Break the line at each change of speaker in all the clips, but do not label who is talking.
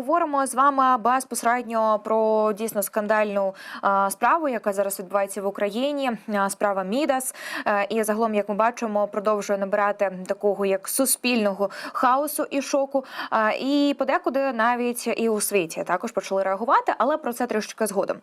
говоримо з вами безпосередньо про дійсно скандальну справу, яка зараз відбувається в Україні. Справа Мідас, Е, і загалом, як ми бачимо, продовжує набирати такого як суспільного хаосу і шоку. І подекуди навіть і у світі також почали реагувати, але про це трішки згодом.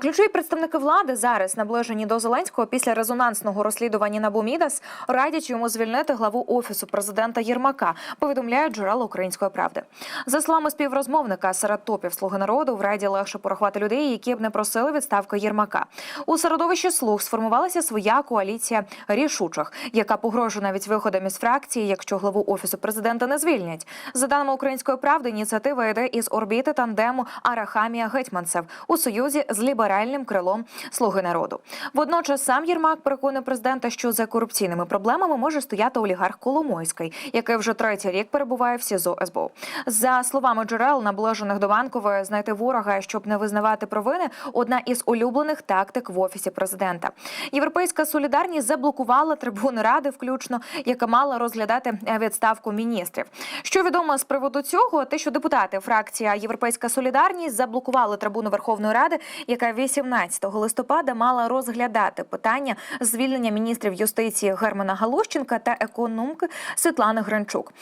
Ключові представники влади зараз наближені до Зеленського після резонансного розслідування НАБУ Мідас радять йому звільнити главу офісу президента Єрмака. Повідомляють джерела української правди. За словами співрозмовника серед топів слуги народу, в раді легше порахувати людей, які б не просили відставки Єрмака. У середовищі слуг сформувалася своя коаліція рішучих, яка погрожує навіть виходом із фракції, якщо главу офісу президента не звільнять. За даними української правди, ініціатива йде із орбіти тандему Арахамія Гетьманцев у союзі з ліберальним крилом Слуги народу. Водночас сам Єрмак переконує президента, що за корупційними проблемами може стояти олігарх Коломойський, який вже третій рік перебуває в СІЗО СБУ. За словами джерел, наближених до банкової, знайти ворога, щоб не визнавати провини, одна із улюблених тактик в офісі президента. Європейська солідарність заблокувала трибуни ради, включно яка мала розглядати відставку міністрів. Що відомо з приводу цього, те, що депутати фракція Європейська Солідарність заблокували трибуну Верховної Ради, яка 18 листопада мала розглядати питання звільнення міністрів юстиції Германа Галущенка та економки Світлани Гринчук.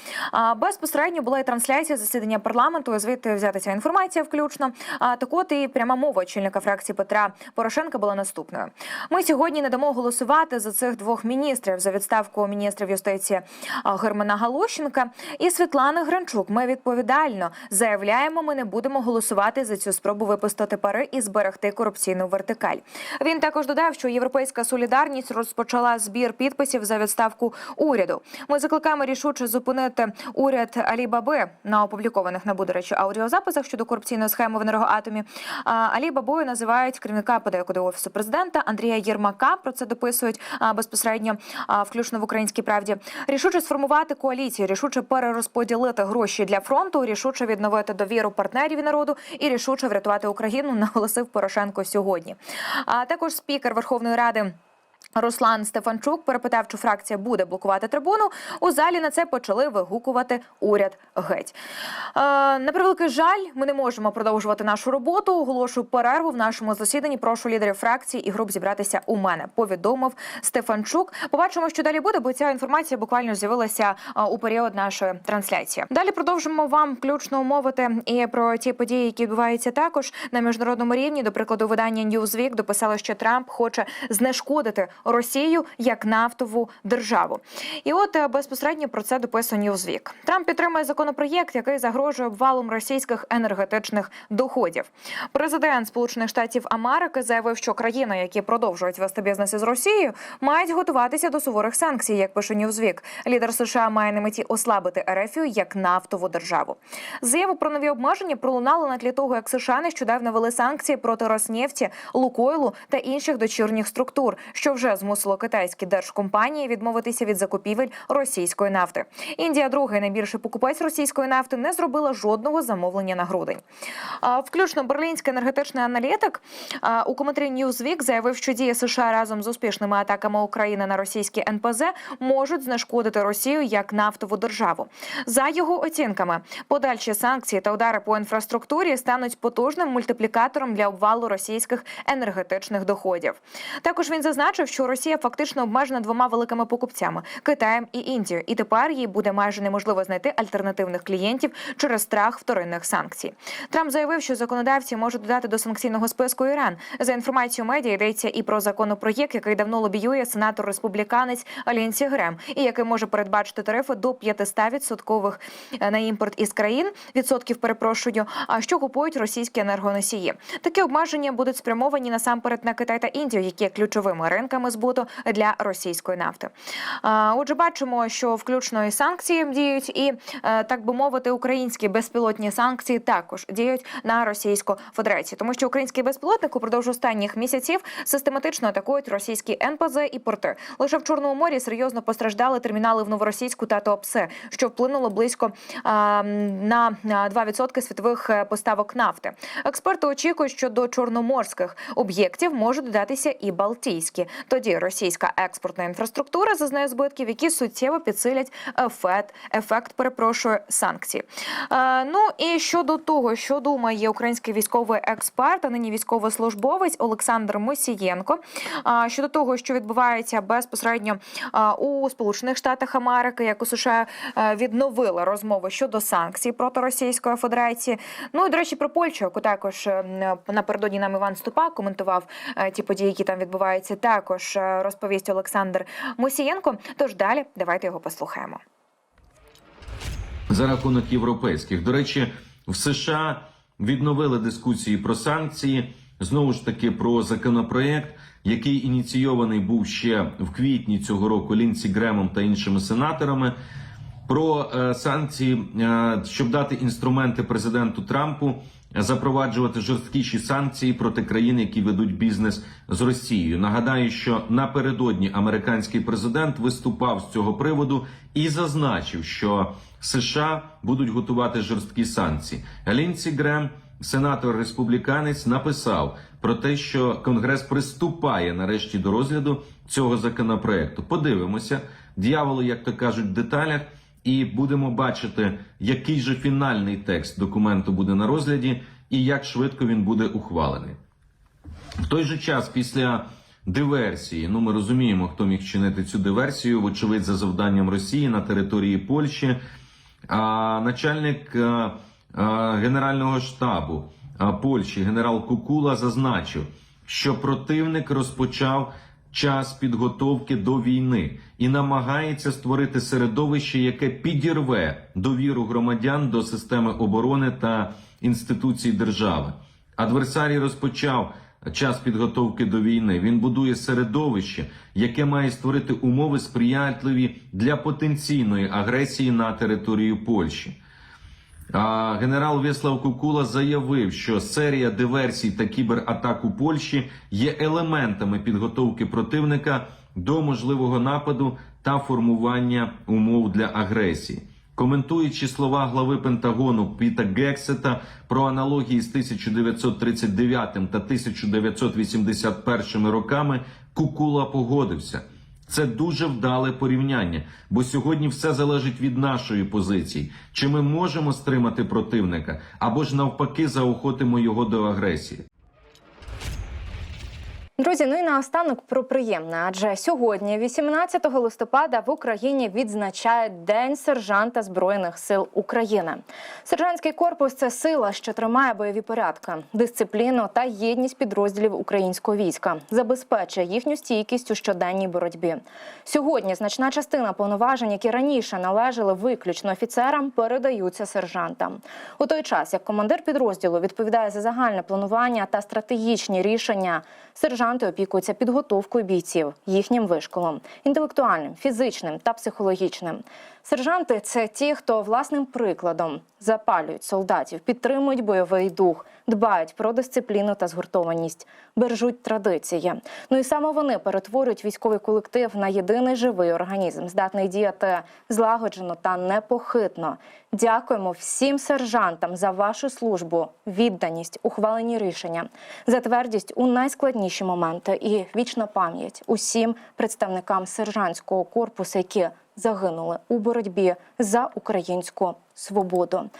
Безпосередньо була і трансляція засідання парламенту. Звідти взятися інформація включно. А так от і пряма мова очільника фракції Петра Порошенка була наступною. Ми сьогодні не дамо голосувати за цих двох міністрів за відставку міністрів юстиції Германа Галущенка і Світлани Гринчук. Ми відповідально заявляємо, ми не будемо голосувати за цю спробу випустити пари і зберегти корупційну вертикаль. Він також додав, що європейська солідарність розпочала збір підписів за відставку уряду. Ми закликаємо рішуче зупинити уряд Алі Баби на опублікованих набу, до речі, аудіозаписах щодо корупційної схеми в енергоатомі. Алі Бабою називають керівника подекуди офісу президента Андрія Єрмака. Про це дописують безпосередньо, включно в українській правді. Рішуче сформувати коаліцію, рішуче перерозподілити гроші для фронту, рішуче відновити довіру партнерів і народу і рішуче врятувати Україну. Наголосив Порошенко сьогодні. А також спікер Верховної Ради. Руслан Стефанчук перепитав, чи фракція буде блокувати трибуну. У залі на це почали вигукувати уряд геть. Е, на превеликий жаль, ми не можемо продовжувати нашу роботу. Оголошую перерву в нашому засіданні. Прошу лідерів фракції і груп зібратися у мене. Повідомив Стефанчук. Побачимо, що далі буде, бо ця інформація буквально з'явилася е, у період нашої трансляції. Далі продовжимо вам включно мовити і про ті події, які відбуваються також на міжнародному рівні. До прикладу, видання Newsweek дописало, що Трамп хоче знешкодити Росію як нафтову державу. І от е, безпосередньо про це дописує Newsweek. Трамп підтримує законопроєкт, який загрожує обвалом російських енергетичних доходів. Президент Сполучених Штатів Америки заявив, що країни, які продовжують вести бізнес із Росією, мають готуватися до суворих санкцій, як пише Newsweek. Лідер США має на меті ослабити Ерефію як нафтову державу. Заяву про нові обмеження пролунало на тлі того, як США нещодавно вели санкції проти Роснефті, Лукойлу та інших дочірніх структур, що вже змусило китайські держкомпанії відмовитися від закупівель російської нафти. Індія, другий найбільший покупець російської нафти, не зробила жодного замовлення на грудень. Включно берлінський енергетичний аналітик у коментарі Newsweek заявив, що дії США разом з успішними атаками України на російські НПЗ можуть знешкодити Росію як нафтову державу. За його оцінками, подальші санкції та удари по інфраструктурі стануть потужним мультиплікатором для обвалу російських енергетичних доходів. Також він зазначив, що Росія фактично обмежена двома великими покупцями Китаєм і Індією, і тепер їй буде майже неможливо знайти альтернативних клієнтів через страх вторинних санкцій. Трамп заявив, що законодавці можуть додати до санкційного списку Іран. За інформацією медіа йдеться і про законопроєкт, який давно лобіює сенатор республіканець Алінсі Грем, і який може передбачити тарифи до 500% відсоткових на імпорт із країн відсотків. Перепрошую, а що купують російські енергоносії. Такі обмеження будуть спрямовані насамперед на Китай та Індію, які ключовими ринками збуту для російської нафти. Отже, бачимо, що включно і санкції діють, і е, так би мовити, українські безпілотні санкції також діють на Російську Федерацію, тому що українські безпілотники упродовж останніх місяців систематично атакують російські НПЗ і порти. Лише в Чорному морі серйозно постраждали термінали в Новоросійську та Туапсе, що вплинуло близько на 2% світових е, поставок нафти. Експерти очікують, що до чорноморських об'єктів можуть додатися і Балтійські. Тоді російська експортна інфраструктура зазнає збитків, які суттєво підсилять ефект, ефект перепрошую санкцій. Е, ну і щодо того, що думає український військовий експерт, а нині військовослужбовець Олександр Мосієнко, е, щодо того, що відбувається безпосередньо е, у Сполучених Штатах Америки, як у США е, відновила розмови щодо санкцій проти Російської Федерації. Ну і до речі, про Польщу, яку також е, напередодні нам Іван Ступак коментував е, ті події, які там відбуваються. Також е, розповість Олександр Мосієнко. Тож далі давайте його послухаємо.
за рахунок європейських. До речі, в США відновили дискусії про санкції. Знову ж таки про законопроект, який ініційований був ще в квітні цього року Лінсі Гремом та іншими сенаторами. Про е, санкції, е, щоб дати інструменти президенту Трампу е, запроваджувати жорсткіші санкції проти країн, які ведуть бізнес з Росією. Нагадаю, що напередодні американський президент виступав з цього приводу і зазначив, що США будуть готувати жорсткі санкції. Лінсі Грем, сенатор республіканець, написав про те, що Конгрес приступає нарешті до розгляду цього законопроекту. Подивимося, дьяволу, як то кажуть, в деталях. І будемо бачити, який же фінальний текст документу буде на розгляді, і як швидко він буде ухвалений. В той же час, після диверсії, ну ми розуміємо, хто міг чинити цю диверсію, вочевидь, за завданням Росії на території Польщі. А начальник а, а, Генерального штабу а, Польщі, генерал Кукула, зазначив, що противник розпочав час підготовки до війни і намагається створити середовище, яке підірве довіру громадян до системи оборони та інституцій держави. Адверсарій розпочав час підготовки до війни. Він будує середовище, яке має створити умови сприятливі для потенційної агресії на територію Польщі. Генерал Вєслав Кукула заявив, що серія диверсій та кібератак у Польщі є елементами підготовки противника до можливого нападу та формування умов для агресії. Коментуючи слова глави Пентагону Піта Гексета про аналогії з 1939 та 1981 роками, Кукула погодився. Це дуже вдале порівняння, бо сьогодні все залежить від нашої позиції. Чи ми можемо стримати противника, або ж навпаки заохотимо його до агресії.
Друзі, ну і наостанок про приємне. Адже сьогодні, 18 листопада, в Україні відзначають День сержанта Збройних сил України. Сержантський корпус це сила, що тримає бойові порядки, дисципліну та єдність підрозділів українського війська, забезпечує їхню стійкість у щоденній боротьбі. Сьогодні значна частина повноважень, які раніше належали виключно офіцерам, передаються сержантам. У той час, як командир підрозділу відповідає за загальне планування та стратегічні рішення, сержанти опікуються підготовкою бійців, їхнім вишколом, інтелектуальним, фізичним та психологічним. Сержанти це ті, хто власним прикладом запалюють солдатів, підтримують бойовий дух, дбають про дисципліну та згуртованість, бережуть традиції. Ну і саме вони перетворюють військовий колектив на єдиний живий організм, здатний діяти злагоджено та непохитно. Дякуємо всім сержантам за вашу службу, відданість, ухвалені рішення, за твердість у найскладніші моменти і вічна пам'ять усім представникам сержантського корпусу, які загинули у боротьбі за українську свободу.